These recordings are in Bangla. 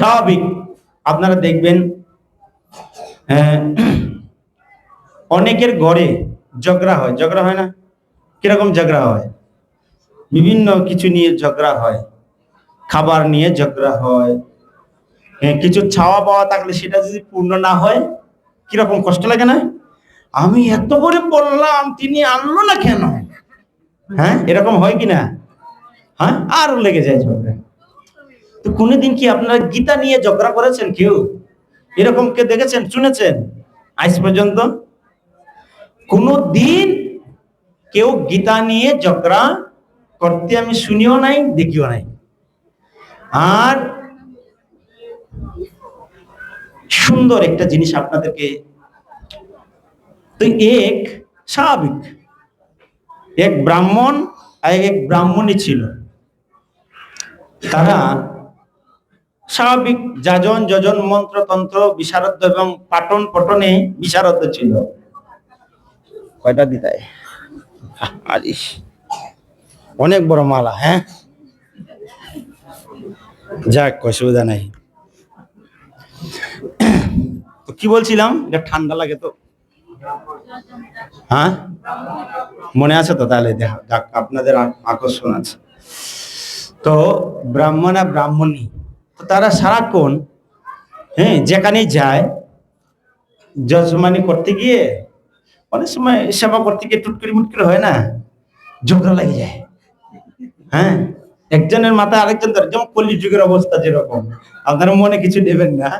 স্বাভাবিক। আপনারা দেখবেন আহ, অনেকের ঘরে ঝগড়া হয়। ঝগড়া হয় না? কীরকম ঝগড়া হয়? বিভিন্ন কিছু নিয়ে ঝগড়া হয়। খাবার নিয়ে ঝগড়া হয়। হ্যাঁ, কিছু ছাওয়া পাওয়া থাকলে সেটা যদি পূর্ণ না হয় কীরকম কষ্ট লাগে না? আমি এত করে বললাম তিনি আনলো না কেন? হ্যাঁ এরকম হয় কি না? হ্যাঁ আরও লেগে যায় ঝগড়া। তো কোনোদিন কি আপনারা গীতা নিয়ে ঝগড়া করেছেন কেউ? এরকম কে দেখেছেন, শুনেছেন? আজ পর্যন্ত? কোনো দিন কেউ গীতা নিয়ে ঝগড়া করতে আমি শুনিও নাই, দেখিও নাই। আর সুন্দর একটা জিনিস আপনাদেরকে, তো এক স্বাভাবিক, এক ব্রাহ্মণ আর এক ব্রাহ্মণী ছিল। তারা স্বাভাবিক যাজন যজন মন্ত্রতন্ত্র, বিশারদ এবং পাটন পটনে বিশারদ ছিল। কয়টা দিতায় অনেক বড় মালা হ্যাঁ? যাক অসুবিধা নাই। তো কি বলছিলাম? এটা ঠান্ডা লাগে তো। হ্যাঁ? মনে আছে তো? তাহলে দেখা যাক, আপনাদের আকর্ষণ আছে। তো ব্রাহ্মণ আর ব্রাহ্মণী। তারা সারাক্ষণ হ্যাঁ যেখানেই যায় জজমানি করতে গিয়ে অনেক সময় সেবা করতে গিয়ে টুটকুরি মুটকুরি হয় না, ঝগড়া লাগে যায়। হ্যাঁ একজনের মাথায় আরেকজন ধরে, যেমন কলি যুগের অবস্থা যেরকম, আপনারা মনে কিছু নেবেন না।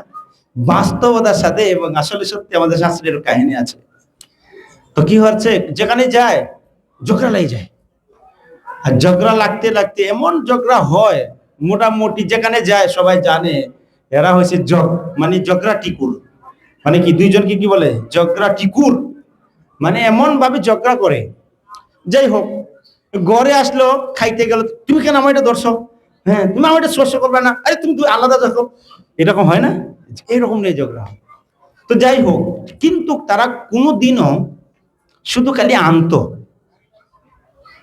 বাস্তবতার সাথে এবং আসলে সত্যি আমাদের শাস্ত্রের কাহিনী আছে। তো কি হচ্ছে? যেখানে যায়, ঝগড়া লেগে যায়। আর ঝগড়া লাগতে লাগতে এমন ঝগড়া হয় মোটামুটি যেখানে যায়, সবাই জানে এরা হয়েছে জগ। মানে ঝগড়া টিকুর। মানে কি, দুইজনকে কি বলে? ঝগড়া টিকুর। মানে এমন ভাবে ঝগড়া করে। যাই হোক, ঘরে আসলো, খাইতে গেল, তুমি কেন আমার এটা ধরছো? হ্যাঁ তুমি আমার এটা স্পর্শ করবে না। আরে, তুমি আলাদা দেখো। এরকম হয় না? এরকম নেই ঝগড়া তো যাই হোক, কিন্তু তারা কোনো দিনও শুধু খালি আনতো।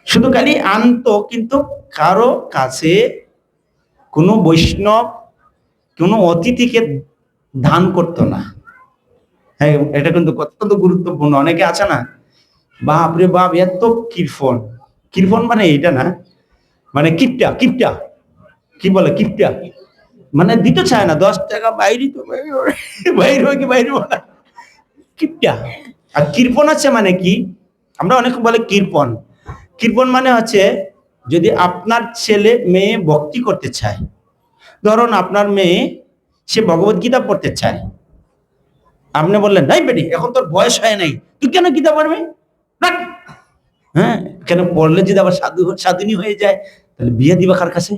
শুধু খালি আনতো, কিন্তু কারও কাছে কোনো বৈষ্ণব, কোনো অতিথিকে দান করতো না। হ্যাঁ এটা কিন্তু অত্যন্ত গুরুত্বপূর্ণ। অনেকে আছে না, বাপ রে বাপ, এত কীর্তন। কীর্তন মানে এটা না মানে কিপটা কিপটা। কি বলে? কিপটা। মানে দিতে চায় না, দশ টাকা বাইরে তো বাইরে কি বাইরে কিপটা। আর কৃপন আছে মানে কি? আমরা অনেক বলে কৃপন কৃপন মানে হচ্ছে যদি আপনার ছেলে মেয়ে ভক্তি করতে চায়, ধরুন আপনার মেয়ে, সে ভগবত গীতা পড়তে চায়। আপনি বললেন, নাই বেটি, এখন তোর বয়স হয় নাই, তুই কেন গীতা পড়বে। হ্যাঁ কেন পড়লে যদি আবার সাধু, সাধুনি হয়ে যায়, তাহলে বিয়ে দিবা কার কাছে?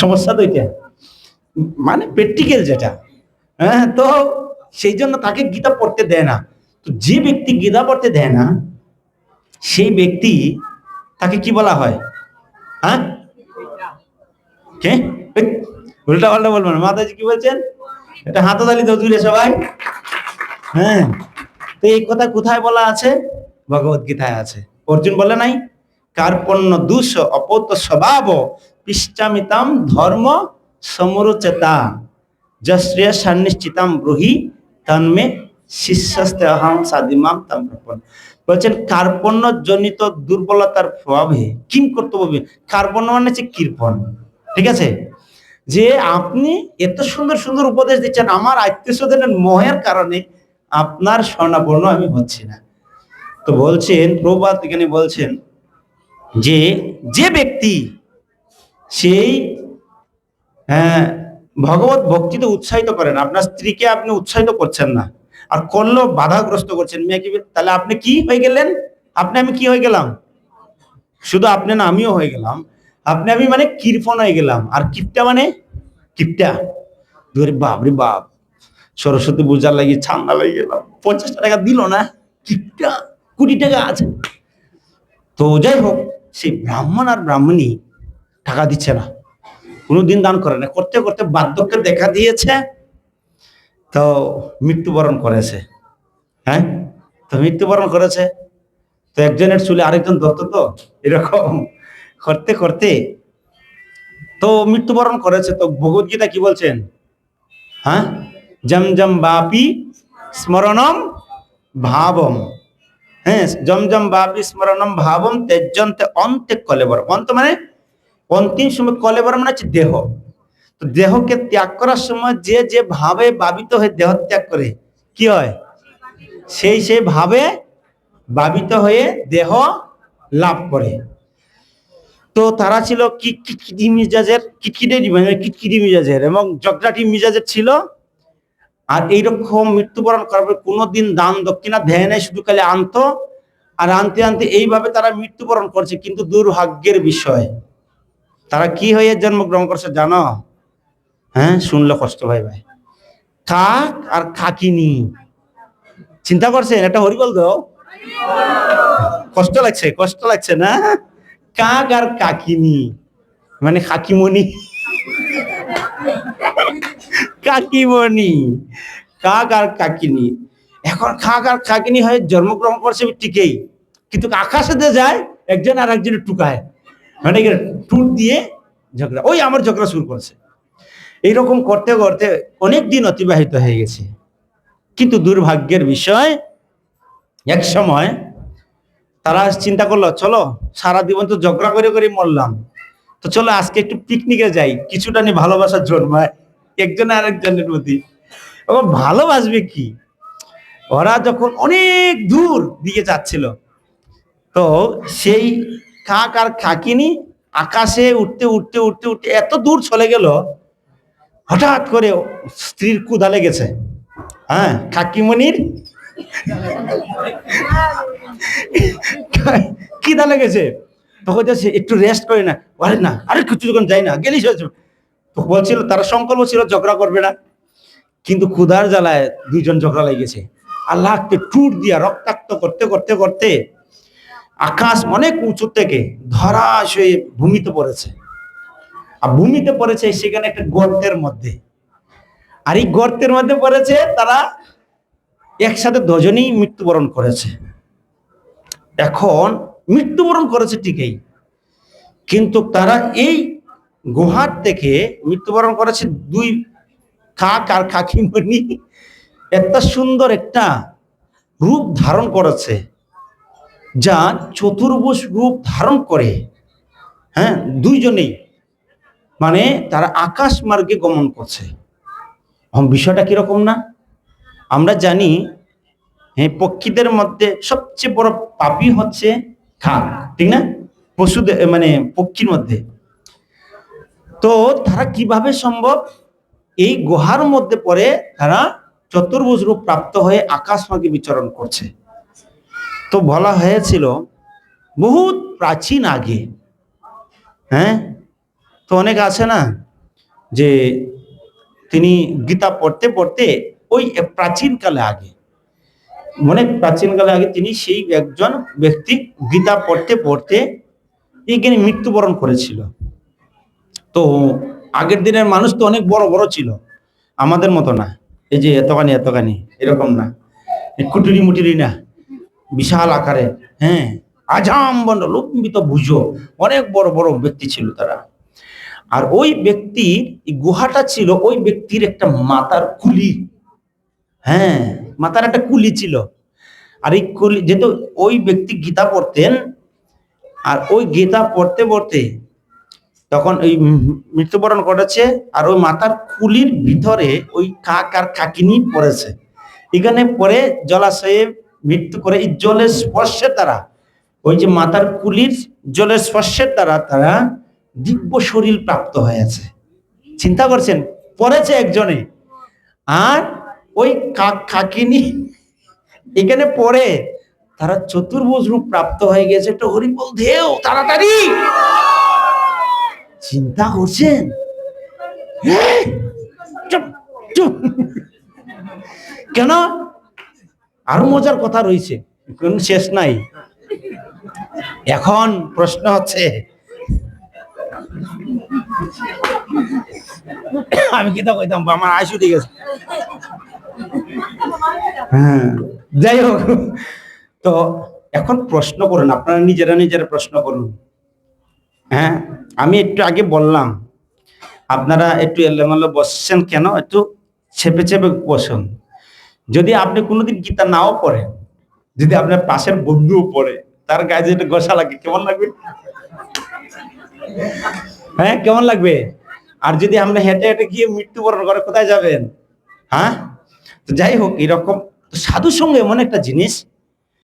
সমস্যা তো এটা। মানে প্র্যাকটিক্যাল যেটা। হ্যাঁ তো সেই জন্য তাকে গীতা পড়তে দেয় না। তো যে ব্যক্তি গীতা পড়তে দেয় না, সেই ব্যক্তি তাকে কি বলা হয়? হ্যাঁ? কে? উল্টা পাল্টা বলবেন মাতাজি কি বলছেন? এটা হাততালি দাও দূরে সবাই। হ্যাঁ। তো এই কথা কোথায় বলা আছে? ভগবত গীতায় আছে। অর্জুন বলে নাই? কার্পণ্য দুষ অপত স্বভাব পিষ্টামিতাম ধর্ম সমরুচেতা। যশ্রেয় সান্নিশ্চিতাম ব্রুহি তন্মে শিষ্যস্তে অহং সাদিমাম তাম বলছেন কার্পণ্য জনিত দুর্বলতার প্রভাবে কিম করতে হবে? কার্পণ্য মানে হচ্ছে কৃপণ। ঠিক আছে? যে আপনি এত সুন্দর সুন্দর উপদেশ দিচ্ছেন আমার আত্মীয় স্বজনের মোহের কারণে আপনার স্বর্ণাপন্ন আমি হচ্ছি না। তো বলছেন প্রবাদ এখানে বলছেন যে যে ব্যক্তি সেই হ্যাঁ, ভগবত ভক্তিতে উৎসাহিত করেন আপনার স্ত্রীকে আপনি উৎসাহিত করছেন না। আর করলেও বাধাগ্রস্ত করছেন। মেয়েকে তাহলে আপনি কি হয়ে গেলেন? আপনি, আমি কি হয়ে গেলাম? শুধু আপনি না, আমিও হয়ে গেলাম। আপনি, আমি মানে কৃপন হয়ে গেলাম। আর কিপটা মানে? কিপটা? ধরে বাপ রে বাপ। সরস্বতী পূজার লাগিয়ে ছান্না লাগিয়ে গেলাম পঞ্চাশ টাকা দিল না? কিপটা? কুড়ি টাকা আছে। তো যাই হোক, সেই ব্রাহ্মণ আর ব্রাহ্মণী টাকা দিচ্ছে না। কোনোদিন দান করে না। করতে করতে বার্ধক্যের দেখা দিয়েছে। তো মৃত্যুবরণ করেছে। হ্যাঁ? তো মৃত্যুবরণ করেছে। তো একজনের চুলে আরেকজন দত্ত তো, এরকম করতে করতে। তো মৃত্যুবরণ করেছে। তো ভগবত গীতা কি বলছেন? হ্যাঁ? জম জম বাপি স্মরণম ভাবম। হ্যাঁ? জম জম বাপি স্মরণম ভাবম তেজন্তে অন্তে কলেবর অন্ত মানে অন্তিম সময় কলেবর মানে হচ্ছে দেহ। তো দেহকে ত্যাগ করার সময় যে যে ভাবে বাবিত হয়ে দেহ ত্যাগ করে, কি হয়? সেই সেই ভাবে বাবিত হয়ে দেহ লাভ করে। তো তারা ছিল কিটকিটি মিজাজের কিটকিটে কিটকিটি মিজাজের? এবং জগরাটি মিজাজের ছিল, আর এইরকম মৃত্যুবরণ করার পর কোনোদিন দান দক্ষিণা দেয় নাই, শুধু খালি আনতো। আর আনতে আনতে এইভাবে তারা মৃত্যুবরণ করছে, কিন্তু দুর্ভাগ্যের বিষয়। তারা কি হয়ে জন্মগ্রহণ করছে জানো? হ্যাঁ শুনলে কষ্ট ভাই ভাই। কাক আর কাকিনি চিন্তা করছেন? এটা হরিবল দাও। কষ্ট লাগছে কষ্ট লাগছে না? কাক আর কাকিনি। মানে কাকিমণি। কাকিমণি। কাক আর কাকিনি। এখন কাক আর কাকিনি হয়ে জন্মগ্রহণ করছে ঠিকই। কিন্তু আকাশে যায়, একজন আর একজনের টুকায়। মানে টুট দিয়ে ঝগড়া। ওই আমার ঝগড়া শুরু করছে। এইরকম করতে করতে অনেক দিন অতিবাহিত হয়ে গেছে। কিন্তু দুর্ভাগ্যের বিষয়, এক সময় তারা চিন্তা করল, চলো, সারা জীবন তো ঝগড়া করে করে মরলাম। তো চলো আজকে একটু পিকনিকে যাই। কিছুটা নিয়ে ভালোবাসা জন্মায় একজন আর একজনের প্রতি। ও ভালোবাসবে কি? ওরা যখন অনেক দূর দিকে যাচ্ছিল, তো সেই কাক আর কাকিনি আকাশে উঠতে উঠতে উঠতে উঠতে এত দূর চলে গেল হঠাৎ করে স্ত্রীর কুদা লেগেছে। হ্যাঁ কাকিমণির? খিদা লেগেছে? তখন সে একটু রেস্ট করে না। আরে না, আরে কিছু যখন যাই না, গেলি বলছিল, তারা সংকল্প ছিল, ঝগড়া করবে না। কিন্তু ক্ষুধার জ্বালায় দুইজন ঝগড়া লেগেছে। আল্লাহকে টুট দিয়া রক্তাক্ত করতে করতে করতে আকাশ অনেক উঁচু থেকে ধরাস হয়ে ভূমিতে পড়েছে। আর ভূমিতে পড়েছে সেখানে একটা গর্তের মধ্যে। আর এই গর্তের মধ্যে পড়েছে তারা একসাথে দুজনেই মৃত্যুবরণ করেছে। এখন মৃত্যুবরণ করেছে ঠিকই কিন্তু তারা এই গুহার থেকে মৃত্যুবরণ করেছে দুই কাক আর কাকিমণি। এত সুন্দর একটা রূপ ধারণ করেছে, যা চতুর্ভুজ রূপ ধারণ করে হ্যাঁ দুইজনেই মানে তারা আকাশ মার্গে গমন করছে। বিষয়টা কীরকম না? আমরা জানি হ্যাঁ পক্ষীদের মধ্যে সবচেয়ে বড় পাপি হচ্ছে কাক ঠিক না? পশুদের মানে পক্ষীর মধ্যে। তো তারা কীভাবে সম্ভব? এই গুহার মধ্যে পড়ে তারা চতুর্ভুজ রূপ প্রাপ্ত হয়ে আকাশ মার্গে বিচরণ করছে। তো বলা হয়েছিল, বহুত প্রাচীন আগে হ্যাঁ তো অনেক আছে না যে তিনি গীতা পড়তে পড়তে ওই প্রাচীনকালে আগে অনেক প্রাচীনকালে আগে তিনি সেই একজন ব্যক্তি গীতা পড়তে পড়তে এখানে মৃত্যুবরণ করেছিল। তো আগের দিনের মানুষ তো অনেক বড় বড় ছিল, আমাদের মতো না, এই যে এতখানি এতখানি এরকম না কুটুরি মুটুরি না, বিশাল আকারে হ্যাঁ আজাম বন্ড লম্বিত ভুজো, অনেক বড় বড় ব্যক্তি ছিল তারা। আর ওই ব্যক্তির গুহাটা ছিল ওই ব্যক্তির একটা মাতার কুলি। হ্যাঁ মাতার একটা কুলি ছিল। আর এই কুলি, যেহেতু ওই ব্যক্তি গীতা পড়তেন, আর ওই গীতা পড়তে পড়তে তখন ওই মৃত্যুবরণ করেছে আর ওই মাতার কুলির ভিতরে ওই কাক আর কাকিনি পড়েছে। এখানে পরে জলাশয়ে মৃত্যু করে এই জলের স্পর্শের দ্বারা ওই যে মাতার কুলির জলের স্পর্শের দ্বারা তারা দিব্য শরীর প্রাপ্ত হয়েছে চিন্তা করছেন, পড়েছে একজনে। আর ওই কাক কাকিনি এখানে পড়ে, তারা চতুর্ভুজ রূপ প্রাপ্ত হয়ে গেছে। একটু হরিবল দেও তাড়াতাড়ি! চিন্তা করছেন? কেন? আরও মজার কথা রয়েছে শেষ নাই। এখন প্রশ্ন হচ্ছে আমি কি তা কইতাম আমার আয়সু ঠিক আছে হ্যাঁ। যাই হোক তো এখন প্রশ্ন করুন আপনারা নিজেরা নিজেরা প্রশ্ন করুন। হ্যাঁ আমি একটু আগে বললাম আপনারা একটু এলোমেলো বসছেন কেন? একটু চেপে চেপে বসুন। যদি আপনি কোনোদিন গীতা নাও পড়েন যদি আপনার পাশের বন্ধুও পড়ে তার গায়ে যেটা গোসা লাগে কেমন লাগবে? হ্যাঁ কেমন লাগবে? আর যদি আমরা হেঁটে হেঁটে গিয়ে মৃত্যুবরণ করে কোথায় যাবেন? হ্যাঁ? যাই হোক, এরকম সাধু সঙ্গে এমন একটা জিনিস